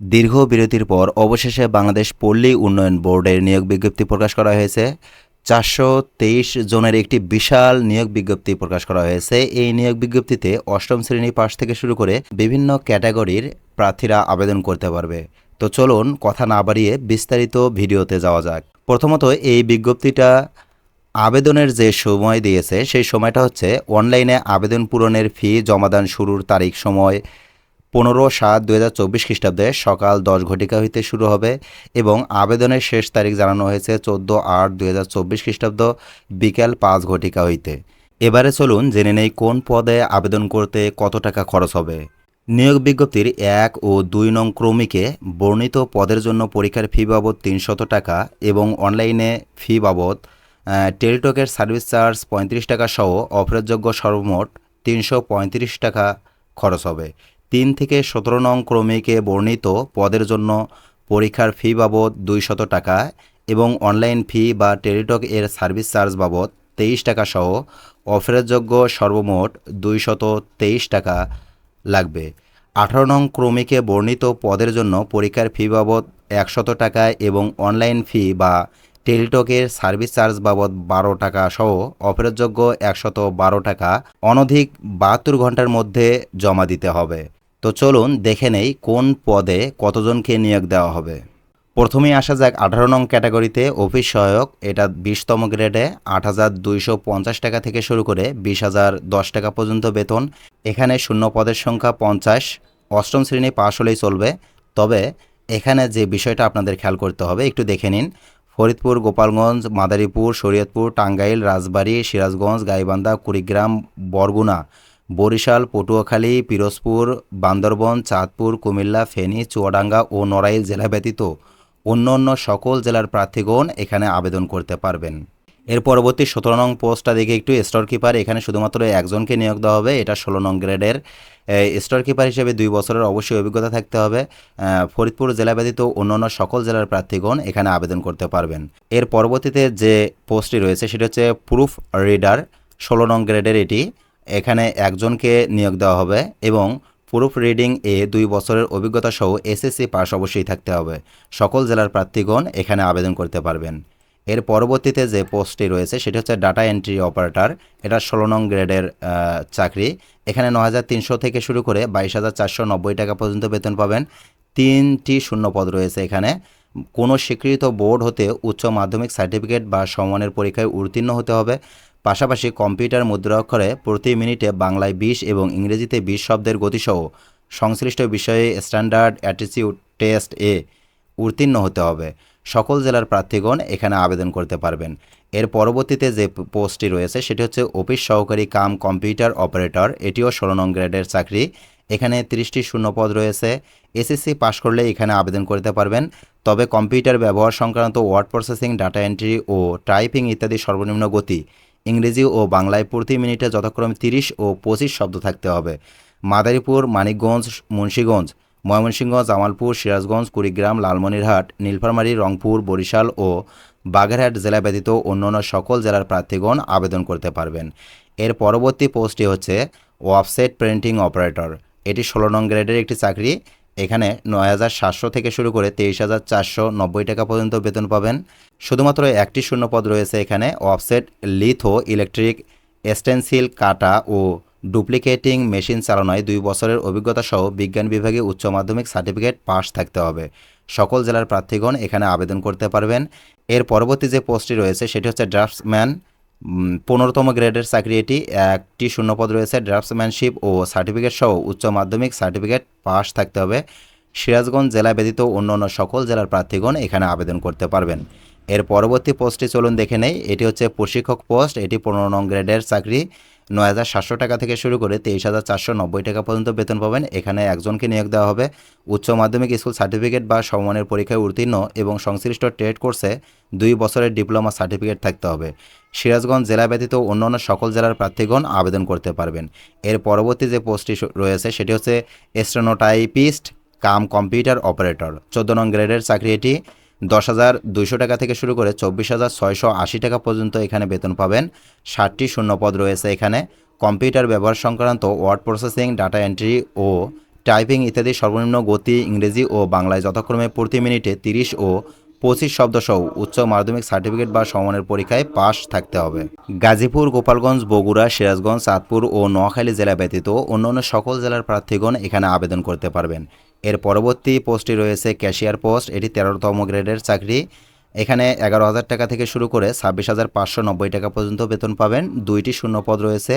দীর্ঘ বিরতির পর অবশেষে বাংলাদেশ পল্লী উন্নয়ন বোর্ডের নিয়োগ বিজ্ঞপ্তি প্রকাশ করা হয়েছে। চারশো তেইশ জনের একটি বিশাল নিয়োগ বিজ্ঞপ্তি প্রকাশ করা হয়েছে। এই নিয়োগ বিজ্ঞপ্তিতে অষ্টম শ্রেণি পাশ থেকে শুরু করে বিভিন্ন ক্যাটাগরির প্রার্থীরা আবেদন করতে পারবে। তো চলুন কথা না বাড়িয়ে বিস্তারিত ভিডিওতে যাওয়া যাক। প্রথমত এই বিজ্ঞপ্তিটা আবেদনের যে সময় দিয়েছে, সেই সময়টা হচ্ছে অনলাইনে আবেদন পূরণের ফি জমাদান শুরুর তারিখ সময় পনেরো সাত দু হাজার চব্বিশ খ্রিস্টাব্দে সকাল দশ ঘটিকা হইতে শুরু হবে এবং আবেদনের শেষ তারিখ জানানো হয়েছে চোদ্দ আট দু হাজার চব্বিশ খ্রিস্টাব্দ বিকেল পাঁচ ঘটিকা হইতে। এবারে চলুন জেনে নেই কোন পদে আবেদন করতে কত টাকা খরচ হবে। নিয়োগ বিজ্ঞপ্তির এক ও দুই নং ক্রমিকে বর্ণিত পদের জন্য পরীক্ষার ফি বাবদ তিনশত টাকা এবং অনলাইনে ফি বাবদ টেলিটকের সার্ভিস চার্জ পঁয়ত্রিশ টাকা সহ অফারযোগ্য সর্বমোট তিনশো পঁয়ত্রিশ টাকা খরচ হবে। তিন থেকে সতেরো নং ক্রমিকে বর্ণিত পদের জন্য পরীক্ষার ফি বাবদ দুইশত টাকা এবং অনলাইন ফি বা টেলিটক এর সার্ভিস চার্জ বাবদ তেইশ টাকা সহ অফারযোগ্য সর্বমোট দুইশত তেইশ টাকা লাগবে। আঠারো নং ক্রমিকে বর্ণিত পদের জন্য পরীক্ষার ফি বাবদ একশত টাকা এবং অনলাইন ফি বা টেলিটকের সার্ভিস চার্জ বাবদ বারো টাকা সহ অফারযোগ্য একশত বারো টাকা অনধিক বাহাত্তর ঘণ্টার মধ্যে জমা দিতে হবে। তো চলুন দেখে নেই কোন পদে কতজনকে নিয়োগ দেওয়া হবে। প্রথমেই আসা যাক আঠারো নং ক্যাটাগরিতে অফিস সহায়ক, এটা বিশতম গ্রেডে আট হাজার দুইশো পঞ্চাশ টাকা থেকে শুরু করে বিশ হাজার দশ টাকা পর্যন্ত বেতন। এখানে শূন্য পদের সংখ্যা পঞ্চাশ, অষ্টম শ্রেণি পাশ হলেই চলবে। তবে এখানে যে বিষয়টা আপনাদের খেয়াল করতে হবে, একটু দেখে নিন। ফরিদপুর, গোপালগঞ্জ, মাদারীপুর, শরীয়তপুর, টাঙ্গাইল, রাজবাড়ী, সিরাজগঞ্জ, গাইবান্ধা, কুড়িগ্রাম, বরগুনা। বরিশাল, পটুয়াখালী, পিরোজপুর, বান্দরবন, চাঁদপুর, কুমিল্লা, ফেনী, চুয়াডাঙ্গা ও নড়াইল জেলা ব্যতীত অন্য অন্য সকল জেলার প্রার্থীগণ এখানে আবেদন করতে পারবেন। এর পরবর্তী সতেরো নং পোস্টটা দেখে একটু স্টোর কিপার এখানে শুধুমাত্র একজনকে নিয়োগ দেওয়া হবে, এটা ষোলো নং গ্রেডের। স্টোর কিপার হিসেবে দুই বছরের অবশ্যই অভিজ্ঞতা থাকতে হবে। ফরিদপুর জেলা ব্যতীত অন্যান্য সকল জেলার প্রার্থীগণ এখানে আবেদন করতে পারবেন। এর পরবর্তীতে যে পোস্টটি রয়েছে, সেটা হচ্ছে প্রুফ রিডার ষোলো নং গ্রেডের এটি। এখানে একজনকে নিয়োগ দেওয়া হবে এবং প্রুফ রিডিং এ দুই বছরের অভিজ্ঞতা সহ এসএসসি পাস অবশ্যই থাকতে হবে। সকল জেলার প্রার্থীগণ এখানে আবেদন করতে পারবেন। এর পরবর্তীতে যে পোস্টটি রয়েছে, সেটি হচ্ছে ডাটা এন্ট্রি অপারেটর এটা ষোলো নং গ্রেডের চাকরি। এখানে ন হাজার তিনশো থেকে শুরু করে বাইশ হাজার চারশো নব্বই টাকা পর্যন্ত বেতন পাবেন। তিনটি শূন্য পদ রয়েছে এখানে। কোনো স্বীকৃত বোর্ড হতে উচ্চ মাধ্যমিক সার্টিফিকেট বা সমানের পরীক্ষায় উত্তীর্ণ হতে হবে। পাশাপাশি কম্পিউটার মুদ্রা অক্ষরে প্রতি মিনিটে বাংলায় বিশ এবং ইংরেজিতে বিশ শব্দের গতিসহ সংশ্লিষ্ট বিষয়ে স্ট্যান্ডার্ড অ্যাটিটিউড টেস্ট এ উত্তীর্ণ হতে হবে। সকল জেলার প্রার্থীগণ এখানে আবেদন করতে পারবেন। এর পরবর্তীতে যে পোস্টটি রয়েছে, সেটি হচ্ছে অফিস সহকারী কাম কম্পিউটার অপারেটর। এটিও ষোলো নং গ্রেডের চাকরি। এখানে তিরিশটি শূন্যপদ রয়েছে। এসএসসি পাশ করলে এখানে আবেদন করতে পারবেন। তবে কম্পিউটার ব্যবহার সংক্রান্ত ওয়ার্ড প্রসেসিং, ডাটা এন্ট্রি ও টাইপিং ইত্যাদি সর্বনিম্ন গতি ইংরেজি ও বাংলায় প্রতি মিনিটে যথাক্রমে তিরিশ ও পঁচিশ শব্দ থাকতে হবে। মাদারীপুর, মানিকগঞ্জ, মুন্সীগঞ্জ, ময়মনসিংহ, জামালপুর, সিরাজগঞ্জ, কুড়িগ্রাম, লালমনিরহাট, নীলফামারী, রংপুর, বরিশাল ও বাগেরহাট জেলা ব্যতীত অন্যান্য সকল জেলার প্রার্থীগণ আবেদন করতে পারবেন। এর পরবর্তী পোস্টটি হচ্ছে ওয়েবসাইট প্রিন্টিং অপারেটর। এটি ষোলো নং গ্রেডের একটি চাকরি। এখানে নয় হাজার সাতশো থেকে শুরু করে তেইশ হাজার চারশো নব্বই টাকা পর্যন্ত বেতন পাবেন। শুধুমাত্র একটি শূন্যপদ রয়েছে এখানে, অফসেট, লিথো, ইলেকট্রিক স্টেনসিল কাটা ও ডুপ্লিকেটিং মেশিন চালানোয় দুই বছরের অভিজ্ঞতা সহ বিজ্ঞান বিভাগে উচ্চ মাধ্যমিক সার্টিফিকেট পাস থাকতে হবে। সকল জেলার প্রার্থীগণ এখানে আবেদন করতে পারবেন। এর পরবর্তী যে পোস্টটি রয়েছে, সেটি হচ্ছে ড্রাফটসম্যান পনেরোতম গ্রেডের চাকরি এটি একটি শূন্যপদ রয়েছে। ড্রাফটসম্যানশিপ ও সার্টিফিকেট সহ উচ্চ মাধ্যমিক সার্টিফিকেট পাস থাকতে হবে। সিরাজগঞ্জ জেলা ব্যতীত অন্যান্য সকল জেলার প্রার্থীগণ এখানে আবেদন করতে পারবেন। এর পরবর্তী পোস্টটি চলুন দেখে নেই। এটি হচ্ছে প্রশিক্ষক পোস্ট। এটি পনেরো নং গ্রেডের চাকরি। নয় হাজার সাতশো টাকা থেকে শুরু করে তেইশ হাজার চারশো নব্বই টাকা পর্যন্ত বেতন পাবেন। এখানে একজনকে নিয়োগ দেওয়া হবে। উচ্চ মাধ্যমিক স্কুল সার্টিফিকেট বা সমমানের পরীক্ষায় উত্তীর্ণ এবং সংশ্লিষ্ট ট্রেড কোর্সে দুই বছরের ডিপ্লোমা সার্টিফিকেট থাকতে হবে। সিরাজগঞ্জ জেলা ব্যতীত অন্যান্য সকল জেলার প্রার্থীগণ আবেদন করতে পারবেন। এর পরবর্তী যে পোস্টটি রয়েছে, সেটি হচ্ছে এস্ট্রোনোটাইপিস্ট কাম কম্পিউটার অপারেটর। চোদ্দ নং গ্রেডের চাকরি এটি দশ হাজার দুইশো টাকা থেকে শুরু করে চব্বিশ হাজার ছয়শো আশি টাকা পর্যন্ত এখানে বেতন পাবেন। ষাটটি শূন্যপদ রয়েছে এখানে। কম্পিউটার ব্যবহার সংক্রান্ত ওয়ার্ড প্রসেসিং, ডাটা এন্ট্রি ও টাইপিং ইত্যাদি সর্বনিম্ন গতি ইংরেজি ও বাংলায় যথাক্রমে প্রতি মিনিটে তিরিশ ও পঁচিশ শব্দসহ উচ্চ মাধ্যমিক সার্টিফিকেট বা সমানের পরীক্ষায় পাশ থাকতে হবে। গাজীপুর, গোপালগঞ্জ, বগুড়া, সিরাজগঞ্জ, চাঁদপুর ও নোয়াখালী জেলা ব্যতীত অন্যান্য সকল জেলার প্রার্থীগণ এখানে আবেদন করতে পারবেন। এর পরবর্তী পোস্টটি রয়েছে ক্যাশিয়ার পোস্ট। এটি তেরোতম গ্রেডের চাকরি। এখানে এগারো হাজার টাকা থেকে শুরু করে ছাব্বিশ হাজার পাঁচশো নব্বই টাকা পর্যন্ত বেতন পাবেন। দুইটি শূন্যপদ রয়েছে।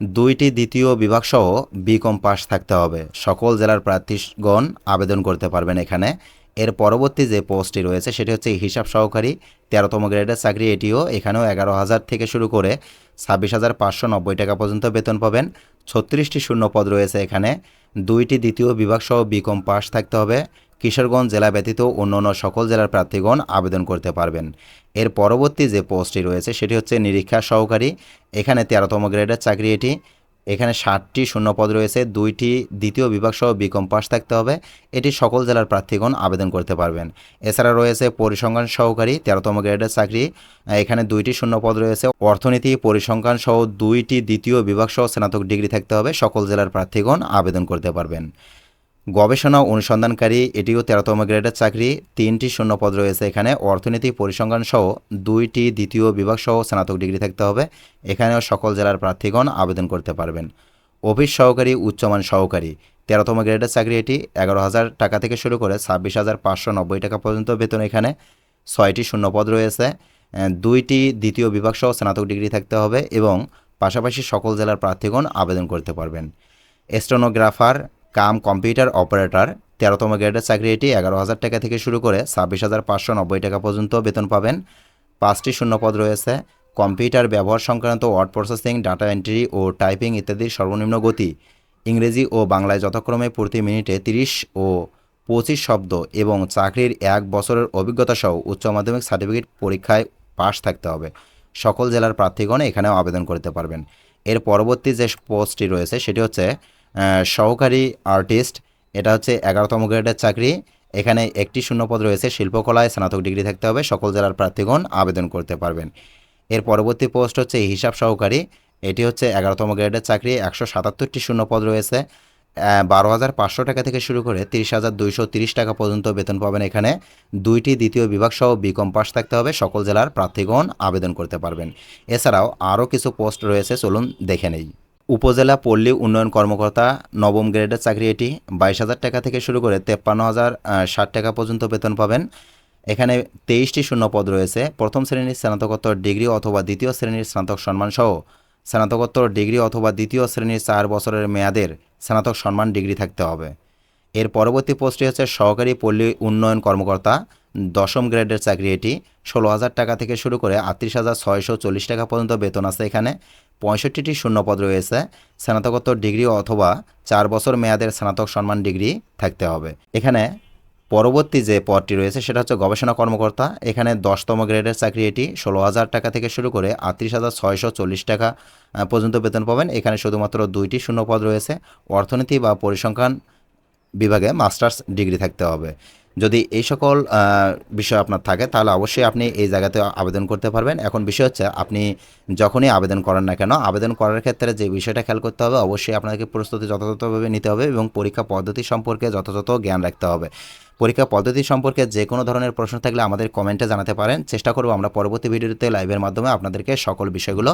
দুইটি দ্বিতীয় বিভাগসহ বিকম পাস থাকতে হবে। সকল জেলার প্রার্থীগণ আবেদন করতে পারবেন এখানে। এর পরবর্তী যে পোস্টটি রয়েছে, সেটি হচ্ছে হিসাব সহকারী তেরোতম গ্রেডের চাকরি। এটিও এখানেও এগারো হাজার থেকে শুরু করে ছাব্বিশ হাজার পাঁচশো নব্বই টাকা পর্যন্ত বেতন পাবেন। ছত্রিশটি শূন্যপদ রয়েছে এখানে। দুইটি দ্বিতীয় বিভাগসহ বিকম পাস থাকতে হবে। কিশোরগঞ্জ জেলা ব্যতীত অন্যান্য সকল জেলার প্রার্থীগণ আবেদন করতে পারবেন। এর পরবর্তী যে পোস্টটি রয়েছে, সেটি হচ্ছে নিরীক্ষা সহকারী। এখানে তেরোতম গ্রেডের চাকরি এটি। এখানে ষাটটি শূন্যপদ রয়েছে, দুইটি দ্বিতীয় বিভাগ সহ বিকম পাস থাকতে হবে। এটি সকল জেলার প্রার্থীগণ আবেদন করতে পারবেন। এছাড়া রয়েছে পরিসংখ্যান সহকারী, তেরোতম গ্রেডের চাকরি। এখানে দুইটি শূন্যপদ রয়েছে, অর্থনীতি পরিসংখ্যান সহ দুইটি দ্বিতীয় বিভাগ সহ স্নাতক ডিগ্রি থাকতে হবে। সকল জেলার প্রার্থীগণ আবেদন করতে পারবেন। গবেষণা অনুসন্ধানকারী, এটিও তেরোতম গ্রেডের চাকরি, তিনটি শূন্যপদ রয়েছে এখানে। অর্থনীতি পরিসংখ্যান সহ দুইটি দ্বিতীয় বিভাগ সহ স্নাতক ডিগ্রি থাকতে হবে। এখানেও সকল জেলার প্রার্থীগণ আবেদন করতে পারবেন। অফিস সহকারী, উচ্চমান সহকারী। তেরোতম গ্রেডের চাকরি এটি, এগারো হাজার টাকা থেকে শুরু করে ছাব্বিশ হাজার পাঁচশো নব্বই টাকা পর্যন্ত বেতন এখানে। ছয়টি শূন্যপদ রয়েছে। দুইটি দ্বিতীয় বিভাগ সহ স্নাতক ডিগ্রি থাকতে হবে এবং পাশাপাশি সকল জেলার প্রার্থীগণ আবেদন করতে পারবেন। স্টেনোগ্রাফার কাম কম্পিউটার অপারেটর, তেরোতম গ্রেডের চাকরি এটি এগারো হাজার টাকা থেকে শুরু করে ছাব্বিশ হাজার পাঁচশো নব্বই টাকা পর্যন্ত বেতন পাবেন। পাঁচটি শূন্যপদ রয়েছে। কম্পিউটার ব্যবহার সংক্রান্ত ওয়ার্ড প্রসেসিং, ডাটা এন্ট্রি ও টাইপিং ইত্যাদির সর্বনিম্ন গতি। ইংরেজি ও বাংলায় যথাক্রমে প্রতি মিনিটে তিরিশ ও পঁচিশ শব্দ এবং চাকরির এক বছরের অভিজ্ঞতা সহ উচ্চ মাধ্যমিক সার্টিফিকেট পরীক্ষায় পাশ থাকতে হবে। সকল জেলার প্রার্থীগণ এখানেও আবেদন করতে পারবেন। এর পরবর্তী যে পোস্টটি রয়েছে সেটি হচ্ছে সহকারী আর্টিস্ট, এটা হচ্ছে এগারোতম গ্রেডের চাকরি। এখানে একটি শূন্যপদ রয়েছে, শিল্পকলায় স্নাতক ডিগ্রি থাকতে হবে, সকল জেলার প্রার্থীগণ আবেদন করতে পারবেন। এর পরবর্তী পোস্ট হচ্ছে হিসাব সহকারী, এটি হচ্ছে এগারোতম গ্রেডের চাকরি, একশো সাতাত্তরটি শূন্যপদ রয়েছে। বারো হাজার পাঁচশো টাকা থেকে শুরু করে তিরিশ হাজার দুইশো তিরিশ টাকা পর্যন্ত বেতন পাবেন এখানে। দুইটি দ্বিতীয় বিভাগ সহ বিকম পাস থাকতে হবে, সকল জেলার প্রার্থীগণ আবেদন করতে পারবেন। এছাড়াও আরও কিছু পোস্ট রয়েছে, চলুন দেখে নেই। উপজেলা পল্লী উন্নয়ন কর্মকর্তা নবম গ্রেডের চাকরি এটি। বাইশ হাজার টাকা থেকে শুরু করে তেপ্পান্ন হাজার ষাট টাকা পর্যন্ত বেতন পাবেন। এখানে তেইশটি শূন্যপদ রয়েছে। প্রথম শ্রেণির স্নাতকোত্তর ডিগ্রি অথবা দ্বিতীয় শ্রেণির স্নাতক সম্মান সহ স্নাতকোত্তর ডিগ্রি অথবা দ্বিতীয় শ্রেণির চার বছরের মেয়াদের স্নাতক সম্মান ডিগ্রি থাকতে হবে। এর পরবর্তী পোস্টটি হচ্ছে সহকারী পল্লী উন্নয়ন কর্মকর্তা। দশম গ্রেডের চাকরি এটি। ষোলো হাজার টাকা থেকে শুরু করে আটত্রিশ হাজার ছয়শো চল্লিশ টাকা পর্যন্ত বেতন আছে এখানে। পঁয়ষট্টিটি শূন্যপদ রয়েছে। স্নাতকোত্তর ডিগ্রি অথবা চার বছর মেয়াদের স্নাতক সম্মান ডিগ্রি থাকতে হবে। এখানে পরবর্তী যে পদটি রয়েছে সেটা হচ্ছে গবেষণা কর্মকর্তা। এখানে দশতম গ্রেডের চাকরি এটি। ষোলো হাজার টাকা থেকে শুরু করে আটত্রিশ হাজার ছয়শো চল্লিশ টাকা পর্যন্ত বেতন পাবেন। এখানে শুধুমাত্র দুইটি শূন্যপদ রয়েছে। অর্থনীতি বা পরিসংখ্যান বিভাগে মাস্টার্স ডিগ্রি থাকতে হবে। যদি এই সকল বিষয় আপনার থাকে, তাহলে অবশ্যই আপনি এই জায়গাতে আবেদন করতে পারবেন। এখন বিষয় হচ্ছে, আপনি যখনই আবেদন করেন না কেন, আবেদন করার ক্ষেত্রে যে বিষয়টা খেয়াল করতে হবে, অবশ্যই আপনাকে প্রস্তুতি যথাযথভাবে নিতে হবে এবং পরীক্ষা পদ্ধতি সম্পর্কে যথাযথ জ্ঞান রাখতে হবে। পরীক্ষা পদ্ধতি সম্পর্কে যে কোনো ধরনের প্রশ্ন থাকলে আমাদের কমেন্টে জানাতে পারেন। চেষ্টা করব আমরা পরবর্তী ভিডিওতে লাইভের মাধ্যমে আপনাদেরকে সকল বিষয়গুলো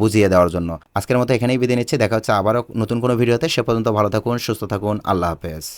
বুঝিয়ে দেওয়ার জন্য। আজকের মতো এখানেই বিদায় নিচ্ছি। দেখা হচ্ছে আবারও নতুন কোনো ভিডিওতে। সে পর্যন্ত ভালো থাকুন, সুস্থ থাকুন। আল্লাহ হাফেজ।